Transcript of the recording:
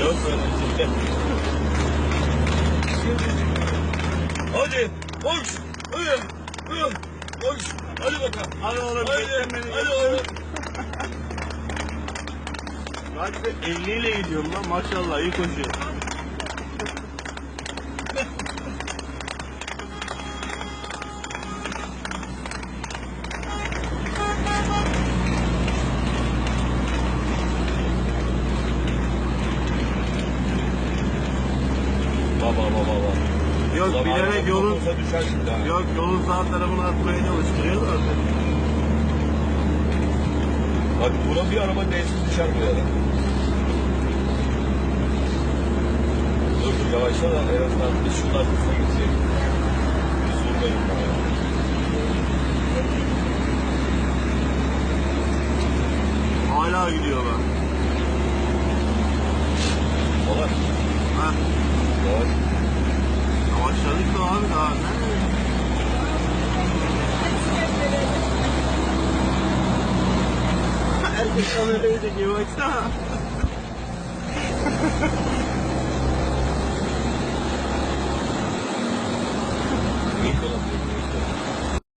Yok böyle bir şey. Hadi koş. Hadi. Hadi. Koş. Hadi bakalım. Hadi oğlum Hadi. Hadi oğlum. Be 50 ile gidiyorum lan maşallah iyi koşuyor. Baba baba baba. Yok Ulan bilerek yolun olsa düşer şimdi ha. yok yolun sağ tarafını atmaya çalıştırıyor da. Bak buna bir araba değsin düşer bu yana. Dur dur yavaşla da en azından biz şunun arkasına gidecek. Biz vurmayın bana ya. Hala gidiyor Erkek sana öyle diyor baksana.